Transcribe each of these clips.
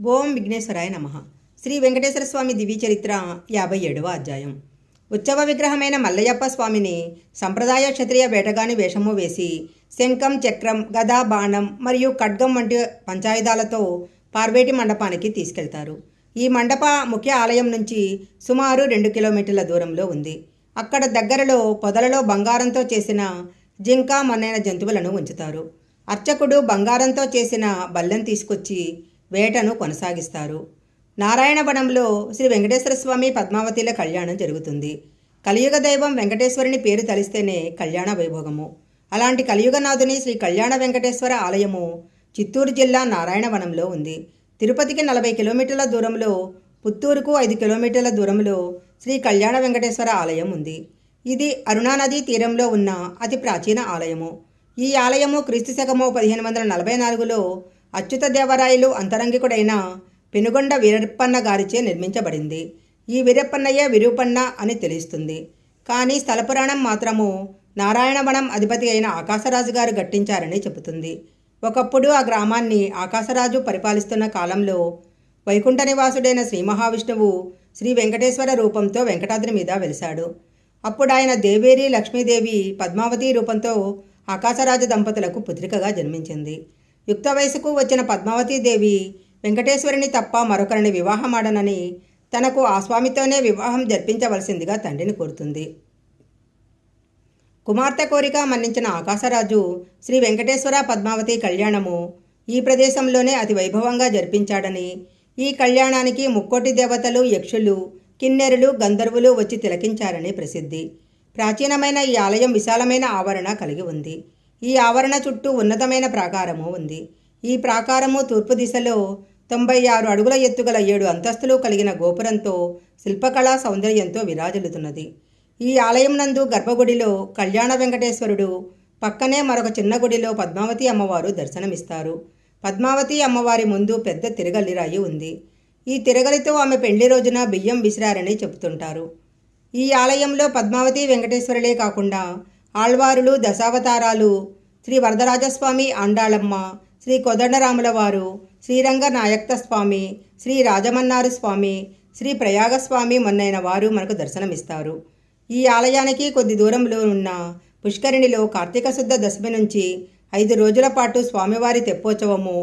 ఓం విఘ్నేశ్వరాయ నమ. శ్రీ వెంకటేశ్వర స్వామి దివి చరిత్ర యాభై ఏడవ అధ్యాయం. ఉత్సవ విగ్రహమైన మల్లయ్యప్ప స్వామిని సంప్రదాయ క్షత్రియ వేటగాని వేషము వేసి శంఖం చక్రం గదా బాణం మరియు ఖడ్గం వంటి పంచాయుధాలతో పార్వేటి మండపానికి తీసుకెళ్తారు. ఈ మండప ముఖ్య ఆలయం నుంచి సుమారు రెండు కిలోమీటర్ల దూరంలో ఉంది. అక్కడ దగ్గరలో పొదలలో బంగారంతో చేసిన జింక మొన్నైన జంతువులను ఉంచుతారు. అర్చకుడు బంగారంతో చేసిన బల్లెం తీసుకొచ్చి వేటను కొనసాగిస్తారు. నారాయణవనంలో శ్రీ వెంకటేశ్వర స్వామి పద్మావతిల కళ్యాణం జరుగుతుంది. కలియుగ దైవం వెంకటేశ్వరుని పేరు తలిస్తేనే కళ్యాణ వైభోగము. అలాంటి కలియుగనాథుని శ్రీ కళ్యాణ వెంకటేశ్వర ఆలయము చిత్తూరు జిల్లా నారాయణవనంలో ఉంది. తిరుపతికి నలభై కిలోమీటర్ల దూరంలో పుత్తూరుకు ఐదు కిలోమీటర్ల దూరంలో శ్రీ కళ్యాణ వెంకటేశ్వర ఆలయం ఉంది. ఇది అరుణానది తీరంలో ఉన్న అతి ప్రాచీన ఆలయము. ఈ ఆలయము క్రీస్తు శకము పదిహేను వందల నలభై నాలుగులో అచ్యుత దేవరాయలు అంతరంగికుడైన పెనుగొండ వీరప్పన్న గారిచే నిర్మించబడింది. ఈ వీరప్పన్నయ్య విరూపన్న అని తెలుస్తుంది. కానీ స్థల పురాణం మాత్రము నారాయణవనం అధిపతి అయిన ఆకాశరాజు గారు గట్టించారని చెబుతుంది. ఒకప్పుడు ఆ గ్రామాన్ని ఆకాశరాజు పరిపాలిస్తున్న కాలంలో వైకుంఠ నివాసుడైన శ్రీ మహావిష్ణువు శ్రీ వెంకటేశ్వర రూపంతో వెంకటాద్రి మీద వెలిశాడు. అప్పుడు ఆయన దేవేరి లక్ష్మీదేవి పద్మావతి రూపంతో ఆకాశరాజు దంపతులకు పుత్రికగా జన్మించింది. యుక్త వయసుకు వచ్చిన పద్మావతీదేవి వెంకటేశ్వరుని తప్ప మరొకరిని వివాహమాడనని తనకు ఆ స్వామితోనే వివాహం జరిపించవలసిందిగా తండ్రిని కోరుతుంది. కుమార్తె కోరిక మన్నించిన ఆకాశరాజు శ్రీ వెంకటేశ్వర పద్మావతి కళ్యాణము ఈ ప్రదేశంలోనే అతి వైభవంగా జరిపించాడని ఈ కళ్యాణానికి ముక్కోటి దేవతలు యక్షులు కిన్నెరులు గంధర్వులు వచ్చి తిలకించారని ప్రసిద్ధి. ప్రాచీనమైన ఈ ఆలయం విశాలమైన ఆవరణ కలిగి ఉంది. ఈ ఆవరణ చుట్టూ ఉన్నతమైన ప్రాకారము ఉంది. ఈ ప్రాకారము తూర్పు దిశలో తొంభై ఆరు అడుగుల ఎత్తుగల ఏడు అంతస్తులు కలిగిన గోపురంతో శిల్పకళా సౌందర్యంతో విరాజిల్లుతున్నది. ఈ ఆలయం నందు గర్భగుడిలో కళ్యాణ వెంకటేశ్వరుడు పక్కనే మరొక చిన్న గుడిలో పద్మావతి అమ్మవారు దర్శనమిస్తారు. పద్మావతి అమ్మవారి ముందు పెద్ద తిరగలిరాయి ఉంది. ఈ తిరగలితో ఆమె పెళ్ళి రోజున బియ్యం విసిరారని చెబుతుంటారు. ఈ ఆలయంలో పద్మావతి వెంకటేశ్వరులే కాకుండా ఆళ్వారులు దశావతారాలు శ్రీ వరదరాజస్వామి ఆండాళమ్మ శ్రీ కొదండరాముల వారు శ్రీరంగ నాయక్త స్వామి శ్రీ రాజమన్నారు స్వామి శ్రీ ప్రయాగస్వామి మొన్నైన వారు మనకు దర్శనమిస్తారు. ఈ ఆలయానికి కొద్ది దూరంలో ఉన్న పుష్కరిణిలో కార్తీక శుద్ధ దశమి నుంచి ఐదు రోజుల పాటు స్వామివారి తెప్పోత్సవము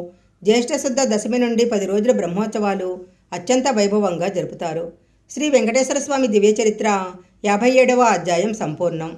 జ్యేష్ఠ శుద్ధ దశమి నుండి పది రోజుల బ్రహ్మోత్సవాలు అత్యంత వైభవంగా జరుపుతారు. శ్రీ వెంకటేశ్వర స్వామి దివ్య చరిత్ర యాభై ఏడవ అధ్యాయం సంపూర్ణం.